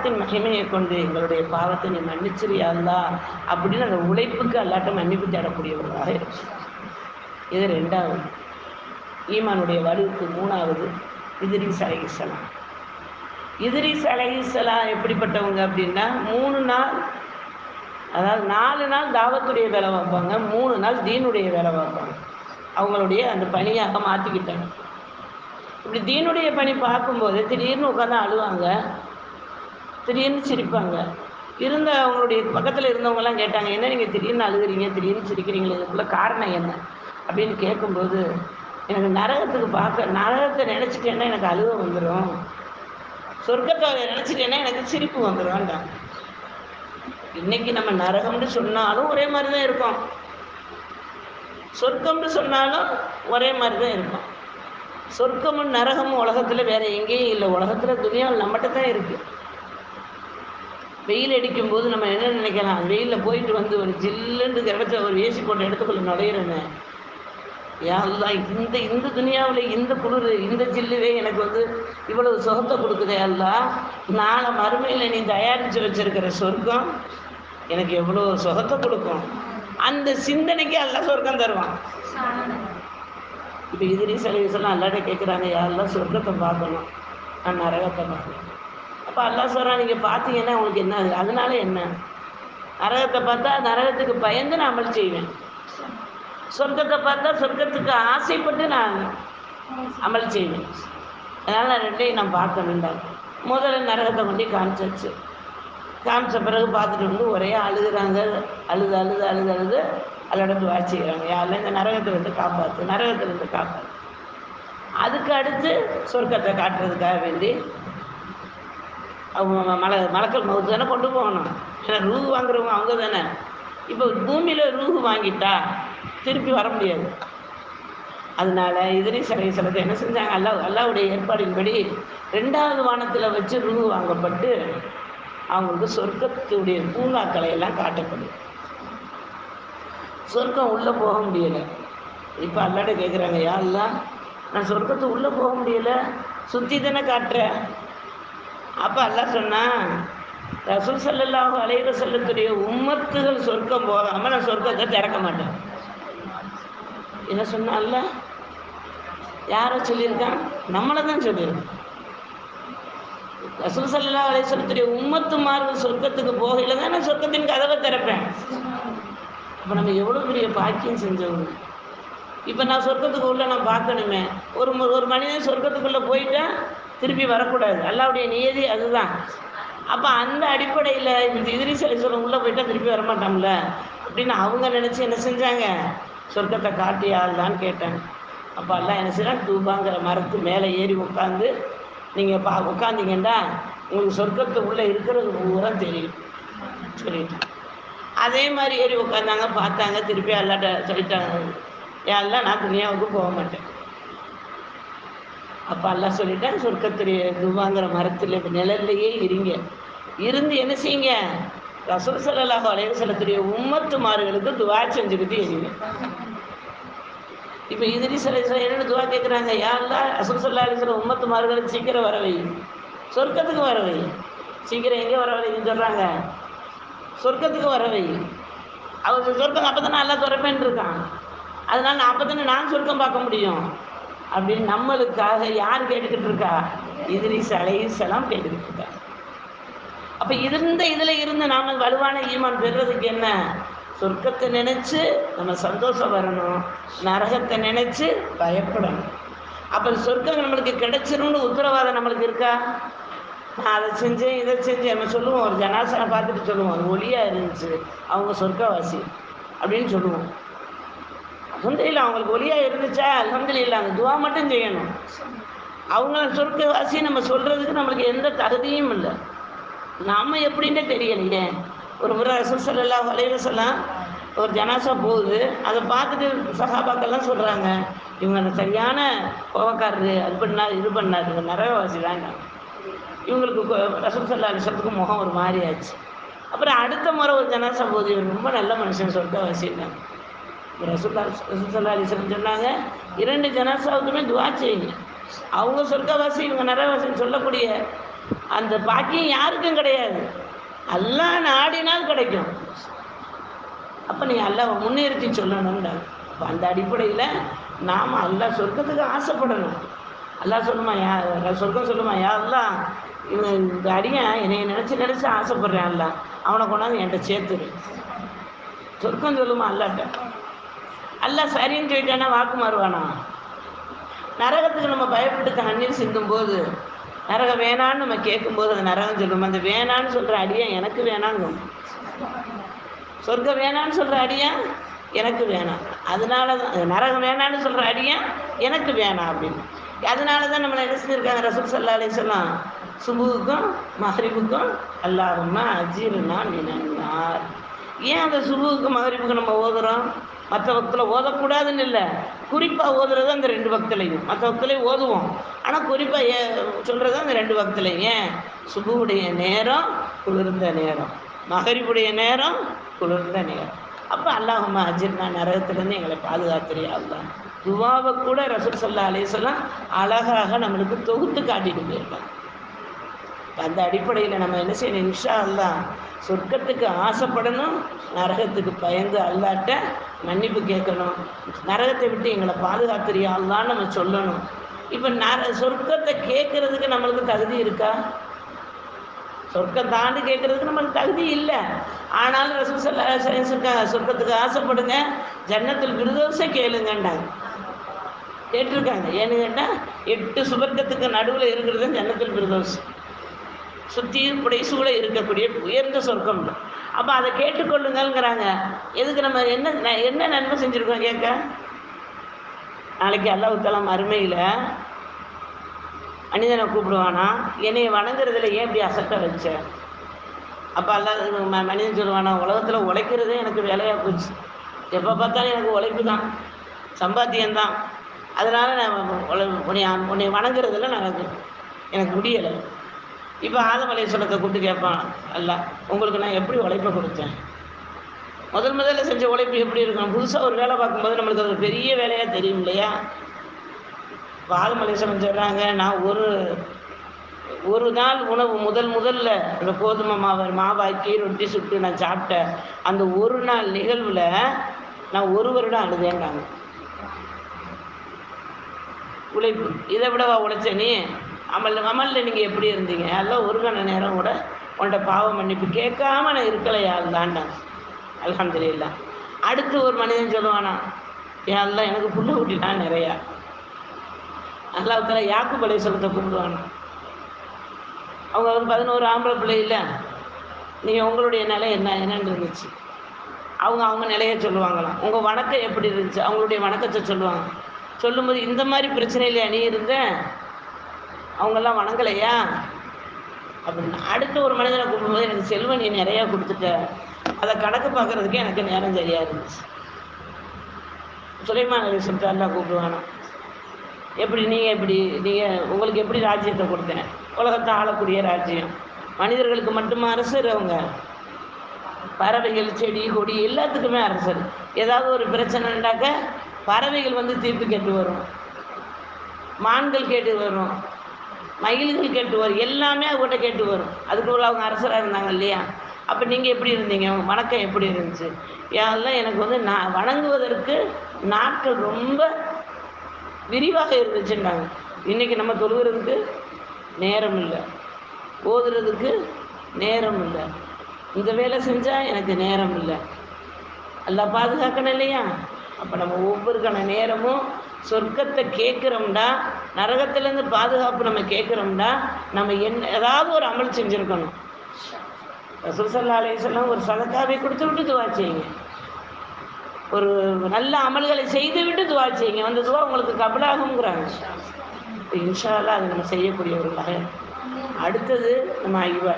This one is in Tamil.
நாமத்தின் மகிமையை கொண்டு எங்களுடைய பாவத்தை நீ மன்னிச்சிரியா அல்லா அப்படின்னு அந்த உழைப்புக்கு அல்லாட்ட மன்னிப்பு தேடக்கூடியவர்களாக இருக்கும் இது ரெண்டாவது. ஈமானுடைய வலுவுக்கு மூணாவது இதிரிஸ் அலைஹிஸ்ஸலாம் இதிரிஸ் அலைஹிஸ்ஸலாம் எப்படிப்பட்டவங்க அப்படின்னா மூணு நாள் அதாவது நாலு நாள் தாவத்துடைய வேலை பார்ப்பாங்க மூணு நாள் தீனுடைய வேலை பார்ப்பாங்க. அவங்களுடைய அந்த பணியாக மாற்றிக்கிட்டாங்க இப்படி தீனுடைய பணி பார்க்கும்போது திடீர்னு உட்காந்து அழுவாங்க. திடீர்னு சிரிப்பாங்க. இருந்த அவங்களுடைய பக்கத்தில் இருந்தவங்கலாம் கேட்டாங்க என்ன நீங்கள் திடீர்னு அழுகுறீங்க? திடீர்னு சிரிக்கிறீங்களே? இதுக்குள்ள காரணம் என்ன? அப்படின்னு கேட்கும்போது எனக்கு நரகத்துக்கு பார்க்க நரகத்தை நினச்சிட்டேன்னா எனக்கு அழுக வந்துடும் சொர்க்கத்தை நினச்சிட்டேன்னா எனக்கு சிரிப்பு வந்துடும்ன்றாங்க இன்னைக்கு நம்ம நரகம்னு சொன்னாலும் ஒரே மாதிரி தான் இருக்கும். சொர்க்கம்னு சொன்னாலும் ஒரே மாதிரி தான் இருக்கும். சொர்க்கமும் நரகமும் உலகத்தில் வேறு எங்கேயும் இல்லை. உலகத்தில் துணியாவில் நம்மகிட்ட தான் இருக்குது வெயில் அடிக்கும் போது நம்ம என்ன நினைக்கலாம்? வெயிலில் போயிட்டு வந்து ஒரு ஜில்லுன்னு கிடச்ச ஒரு ஏசி போட்ட இடத்துக்குள்ள நுழையிறோமே யாரெல்லாம் இந்த இந்த துனியாவில் இந்த குளிர் இந்த ஜில்லுவே எனக்கு வந்து இவ்வளவு சுகத்தை கொடுக்குதே எல்லாம் நாளை மறுமையில் நீ தயாரித்து வச்சிருக்கிற சொர்க்கம் எனக்கு எவ்வளோ சுகத்தை கொடுக்கும்? அந்த சிந்தனைக்கு எல்லாம் சொர்க்கம் தருவான். இப்போ இதுலேயும் சில விஷயம் எல்லாரும் கேட்குறாங்க யாரெல்லாம் சொர்க்கத்தை பார்க்கணும். நான் நரகத்தை பார்க்கணும். அப்போ அல்லா சொல்கிறான் நீங்கள் பார்த்தீங்கன்னா உங்களுக்கு என்ன ஆகுது? அதனால என்ன? நரகத்தை பார்த்தா நரகத்துக்கு பயந்து நான் அமல் செய்வேன். சொர்க்கத்தை பார்த்தா சொர்க்கத்துக்கு ஆசைப்பட்டு நான் அமல் செய்வேன். அதனால் நான் ரெண்டையும் நான் பார்க்க வேண்டாம். முதல்ல நரகத்தை கொண்டு காமிச்சாச்சு. காமிச்ச பிறகு பார்த்துட்டு வந்து ஒரே அழுகுறாங்க. அழுது அழுது அழுது அழுது அதோட துவா செய்கிறாங்க யாரில் இந்த நரகத்தை வந்து காப்பாற்று நரகத்தை வந்து காப்பாற்று அதுக்கு அடுத்து சொர்க்கத்தை காட்டுறதுக்காக வேண்டி அவங்க மலை மலக்கள் மவுத்து தானே கொண்டு போகணும். ஏன்னா ரூஹு வாங்குறவங்க அவங்க தானே. இப்போ பூமியில் ரூஹு வாங்கிட்டா திருப்பி வர முடியாது. அதனால இதனை சிலை சிலத்தை என்ன செஞ்சாங்க? அல்லா அல்லாவுடைய ஏற்பாடின்படி ரெண்டாவது வானத்தில் வச்சு ரூஹு வாங்கப்பட்டு அவங்களுக்கு சொர்க்கத்துடைய பூங்காக்களை எல்லாம் காட்டப்படும். சொர்க்கம் உள்ளே போக முடியலை. இப்போ அல்லாட்ட கேட்குறாங்க யாரெல்லாம் நான் சொர்க்கத்து உள்ளே போக முடியலை. சுற்றி தானே காட்டுறேன் அப்போ அல்ல சொன்னான் ரசூல் ஸல்லல்லாஹு அலைவ செல்லத்துடைய உம்மத்துகள் சொர்க்கம் போகாமல் நான் சொர்க்கத்தை திறக்க மாட்டேன். என்ன சொன்னால யாரை சொல்லியிருக்கான்? நம்மளை தான் சொல்லியிருக்கான். ரசூல் ஸல்லல்லாஹு அலைஹி உம்மத்து உம்மத்துமார்கள் சொர்க்கத்துக்கு போகையில் தான் நான் சொர்க்கத்தின் கதவை திறப்பேன். அப்போ நம்ம எவ்வளோ பெரிய பாக்கியம் செஞ்சவங்க. இப்போ நான் சொர்க்கத்துக்கு உள்ள நான் பார்க்கணுமே. ஒரு ஒரு மனிதன் சொர்க்கத்துக்குள்ளே போயிட்டா திருப்பி வரக்கூடாது. அல்லாவுடைய நியதி அதுதான். அப்போ அந்த அடிப்படையில் இந்த எதிரி சொல்ல உள்ளே போயிட்டா திருப்பி வரமாட்டோம்ல? அப்படின்னு அவங்க நினச்சி என்ன செஞ்சாங்க? சொர்க்கத்தை காட்டி ஆள்தான்னு கேட்டாங்க. அப்போ எல்லாம் என்ன செய்யலாம் தூபாங்கிற மரத்து மேலே ஏறி உட்காந்து நீங்கள் பா உட்காந்தீங்கன்னா உங்களுக்கு சொர்க்கத்து உள்ளே இருக்கிறது பூரா தெரியும். சொல்லிட்டு அதே மாதிரி ஏறி உட்காந்தாங்க பார்த்தாங்க திருப்பி எல்லாட்ட சொல்லிட்டாங்க. எல்லாம் நான் துணியாவுக்கு போக மாட்டேன். அப்போ எல்லாம் சொல்லிட்டேன் சொர்க்கத்துடைய துவாங்கிற மரத்தில் நிழல்லையே இருங்க. இருந்து என்ன செய்யுங்க? ரசூல் ஸல்லல்லாஹு அலைஹி உம்மத்து மாறுகளுக்கு துவா செஞ்சுக்கிட்டு இருங்க. இப்போ இதுரி சில என்னென்ன துவா கேட்குறாங்க யாரெல்லாம் ரசூல் ஸல்லல்லாஹு சொல்ல உம்மத்து மாறுகளுக்கு சீக்கிரம் வரவை சொர்க்கத்துக்கு வரவை சீக்கிரம் எங்கே வர வைன்னு சொல்கிறாங்க சொர்க்கத்துக்கு வரவை அவங்க அவர் சொர்க்கம் அப்போ தானே நல்லா துறப்பேன் இருக்கான். அதனால நான் அப்போ தானே நான் சொர்க்கம் பார்க்க முடியும். அப்படின்னு நம்மளுக்காக யார் கேட்டுக்கிட்டு இருக்கா? இதிரிஸ் அலைஹிஸ்ஸலாம் கேட்டுக்கிட்டு இருக்கா. அப்போ இருந்த இதில் இருந்து நாங்கள் வலுவான ஈமான் பெறுறதுக்கு என்ன? சொர்க்கத்தை நினச்சி நம்ம சந்தோஷம் வரணும் நரகத்தை நினச்சி பயப்படணும். அப்போ சொர்க்கம் நம்மளுக்கு கிடைச்சிரும்னு உத்தரவாதம் நம்மளுக்கு இருக்கா? நான் அதை செஞ்சேன் இதை செஞ்சேன் நம்ம சொல்லுவோம் ஒரு ஜனாசனை பார்த்துட்டு சொல்லுவோம் அது ஒளியாக இருந்துச்சு அவங்க சொர்க்கவாசி அப்படின்னு சொல்லுவோம். அலமதுல்லா அவங்களுக்கு ஒளியாக இருந்துச்சா? அலமதுல்லா அந்த துவா மட்டும் செய்யணும். அவங்கள அவங்க சொர்க்கவாசி நம்ம சொல்கிறதுக்கு நம்மளுக்கு எந்த தகுதியும் இல்லை. நாம் எப்படின்னே தெரியலையே. ஒரு முறை ரசூல் ஸல்லல்லாஹு அலைஹி ஒரு ஜனாசா போகுது. அதை பார்த்துட்டு சகாபாக்கள்லாம் சொல்கிறாங்க இவங்க சரியான கோவக்காரரு அது பண்ணார் இது பண்ணார். இவங்க நரகவாசி தாங்க இவங்களுக்கு ரசம் ரசூல் ஸல்லல்லாஹு முகம் ஒரு மாதிரி ஆச்சு. அப்புறம் அடுத்த முறை ஒரு ஜனாசா போகுது. இவர் ரொம்ப நல்ல மனுஷன் சொர்க்கவாசின்னாங்க ரசூல்லா ரசூல் சொன்னாங்க இரண்டு ஜனாசாவுக்குமே துவா செய்யுங்க. அவங்க சொர்க்கவாசி இவங்க நரவாசின்னு சொல்லக்கூடிய அந்த பாக்கியம் யாருக்கும் கிடையாது. எல்லாம் நாடினால் கிடைக்கும். அப்போ நீ அல்லாவை முன்னிறுத்தி சொல்லணும்டா. அப்போ அந்த அடிப்படையில் நாம் அல்லா சொர்க்கத்துக்கு ஆசைப்படணும். அல்லாஹ் சொல்லுமா யா சொர்க்கம் சொல்லுமா யா அல்லாஹ் இவன் இந்த அடியன் என்னை நினச்சி நினச்சி ஆசைப்படுறேன் அல்ல அவனை கொண்டாந்து என்கிட்ட சேர்த்துரு. சொர்க்கம் சொல்லுமா அல்லாட்ட அல்ல சரின்னு சொல்லிட்டானா வாக்கு மாறுவானா? நரகத்துக்கு நம்ம பயப்பட்டு தண்ணீர் சிந்தும் போது நரகம் வேணான்னு நம்ம கேட்கும்போது அந்த நரகம் சொல்லும்? அந்த வேணான்னு சொல்கிற அடியன் எனக்கு வேணாங்கும் சொர்க்கம் வேணான்னு சொல்கிற அடியன் எனக்கு வேணாம். அதனால தான் நரகம் வேணான்னு சொல்கிற அடியன் எனக்கு வேணாம் அப்படின்னு. அதனால தான் நம்மளை என்ன செஞ்சுருக்காங்க ரசூல் சல்லா அலிஸ்லாம் சுபுவுக்கும் மஹரிபுக்கும் அல்லாஹுமா அஜீர்னா மினன்னார். ஏன் அந்த சுபுவுக்கும் மகரிப்புக்கு நம்ம ஓதுறோம்? மற்ற பக்தில் ஓதக்கூடாதுன்னு இல்லை. குறிப்பாக ஓதுறது அந்த ரெண்டு பக்தலையும் மற்ற பக்திலையும் ஓதுவோம். ஆனால் குறிப்பாக ஏ சொல்கிறது அந்த ரெண்டு பக்தலையும் ஏன்? சுபுவுடைய நேரம் குளிர்ந்த நேரம். மகரிப்புடைய நேரம் குளிர்ந்த நேரம். அப்போ அல்லாஹுமா அஜிர்னா நரகத்திலேருந்து எங்களை பாதுகாத்துறியா அல்லா துவாவை கூட ரசூல் சல்லா அலிஸ்லாம் அழகாக நம்மளுக்கு தொகுத்து காட்டிட்டு போயிருக்காங்க. அந்த அடிப்படையில் நம்ம என்ன செய்யணும்? இன்ஷா அல்லா சொர்க்கத்துக்கு ஆசைப்படணும் நரகத்துக்கு பயந்து அல்லாட்ட மன்னிப்பு கேட்கணும். நரகத்தை விட்டு எங்களை பாதுகாத்துறியா? அல்லான்னு நம்ம சொல்லணும். இப்போ நர சொர்க்கத்தை கேட்கறதுக்கு நம்மளுக்கு தகுதி இருக்கா? சொர்க்கம் தாண்டி கேட்கறதுக்கு நம்மளுக்கு தகுதி இல்லை. ஆனாலும் ரசூல் சல்லா இருக்காங்க சொர்க்கத்துக்கு ஆசைப்படுங்க. ஜன்னத்தில் விருதோசை கேளுங்கண்டாங்க கேட்டிருக்காங்க. ஏன்னு கேட்டால் எட்டு சுவர்க்கத்துக்கு நடுவில் இருக்கிறது ஜன்னத்தில் விருதோசை. சுற்றி புடைசூழ இருக்கக்கூடிய உயர்ந்த சொர்க்கம். அப்போ அதை கேட்டுக்கொள்ளுங்கள்ங்கிறாங்க. எதுக்கு நம்ம என்ன என்ன நன்மை செஞ்சுருக்கோம் கேட்க? நாளைக்கு அல்லாஹாலாம் அருமையில் மனிதனை கூப்பிடுவானா? என்னை வணங்குறதுல ஏன் இப்படி அசட்ட வச்ச? அப்போ அல்லா ம மனிதன் சொல்லுவானா உலகத்தில் உழைக்கிறதே எனக்கு வேலையாக போச்சு. எப்போ பார்த்தாலும் எனக்கு உழைப்பு தான் சம்பாத்தியம்தான் அதனால் நான் உழை உன்னை உன்னை வணங்குறதுல நான் எனக்கு முடியலை. இப்போ ஆதமலை சொல்லத்தை கூப்பிட்டு கேட்பான் அல்ல உங்களுக்கு நான் எப்படி உழைப்பை கொடுத்தேன்? முதல் முதல்ல செஞ்ச உழைப்பு எப்படி இருக்கும்? புதுசாக ஒரு வேலை பார்க்கும்போது நம்மளுக்கு அது பெரிய வேலையாக தெரியும் இல்லையா? இப்போ ஆதமலேஸ்வரன் சொல்கிறாங்க நான் ஒரு ஒரு நாள் உணவு முதல் முதல்ல அந்த கோதுமை மாவை மாவாக்கி ரொட்டி சுட்டு நான் சாப்பிட்டேன். அந்த ஒரு நாள் நிகழ்வில் நான் ஒரு வருடம் அழுதேன்டாங்க உழைப்பு. இதை விடவா உழைச்ச நீ? அமல் அமலில் நீங்கள் எப்படி இருந்தீங்க? எல்லாம் ஒரு கண நேரம் கூட உன்கிட்ட பாவம் மன்னிப்பு கேட்காம நான் இருக்கலையால் தாண்டான் அலமதுல்லா அடுத்து ஒரு மனிதன் சொல்லுவானா எல்லாம் எனக்கு புள்ள ஊட்டிட்டான் நிறையா. அல்லாஹால யாக்கு பழைய சொல்லத்தை கூப்பிடுவானா? அவங்க வந்து பதினோரு ஆம்பளை பிள்ளை இல்லை. நீங்கள் உங்களுடைய நிலை என்ன? என்னன்னு இருந்துச்சு. அவங்க அவங்க நிலையை சொல்லுவாங்களாம். உங்கள் வணக்கம் எப்படி இருந்துச்சு? அவங்களுடைய வணக்கத்தை சொல்லுவாங்க. சொல்லும்போது இந்த மாதிரி பிரச்சனையில நீ இருந்தேன் அவங்கெல்லாம் வணங்கலையா? அப்படின்னு. அடுத்த ஒரு மனிதனை கூப்பிடும்போது எனக்கு செல்வம் நீ நிறையா கொடுத்துட்ட. அதை கணக்கு பார்க்குறதுக்கு எனக்கு நேரம் சரியாக இருந்துச்சு. சுலைமான் அலி சுல்தான்ல கூப்பிடுவானோ. எப்படி நீங்கள் எப்படி? நீங்கள் உங்களுக்கு எப்படி ராஜ்யத்தை கொடுத்தேன்? உலகத்தை ஆளக்கூடிய ராஜ்யம். மனிதர்களுக்கு மட்டுமா அரசர் அவங்க? பறவைகள் செடி கொடி எல்லாத்துக்குமே அரசர் ஏதாவது ஒரு பிரச்சனைண்டாக்க பறவைகள் வந்து தீர்ப்பு கேட்டு வரும். மான்கள் கேட்டு வரும். மயில்கள் கேட்டு வரும். எல்லாமே அவங்ககிட்ட கேட்டு வரும். அதுக்குள்ள அவங்க அரசராக இருந்தாங்க இல்லையா? அப்போ நீங்கள் எப்படி இருந்தீங்க? உங்க வணக்கம் எப்படி இருந்துச்சு? அதெல்லாம் எனக்கு வந்து நான் வணங்குவதற்கு நாட்கள் ரொம்ப விரிவாக இருந்துச்சுன்றாங்க. இன்றைக்கி நம்ம தொழுகிறதுக்கு நேரம் இல்லை. ஓதுறதுக்கு நேரம் இல்லை. இந்த வேலை செஞ்சால் எனக்கு நேரம் இல்லை. எல்லாம் பாதுகாக்கணும் இல்லையா? அப்போ நம்ம ஒவ்வொருக்கான நேரமும் சொர்க்கத்தை கேட்குறோம்டா நரகத்திலேருந்து பாதுகாப்பு நம்ம கேட்குறோம்டா நம்ம என்ன ஏதாவது ஒரு அமல் செஞ்சுருக்கணும். ரசூசல்லா அலையம் ஒரு சதக்காவை கொடுத்து விட்டு துவா செய்யுங்க. ஒரு நல்ல அமல்களை செய்து விட்டு துவா செய்யுங்க. அந்த துவா உங்களுக்கு கபலாகுங்கிறாங்க இன்ஷால்லாம் அதை நம்ம செய்யக்கூடியவர்களாக. அடுத்தது நம்ம ஐவா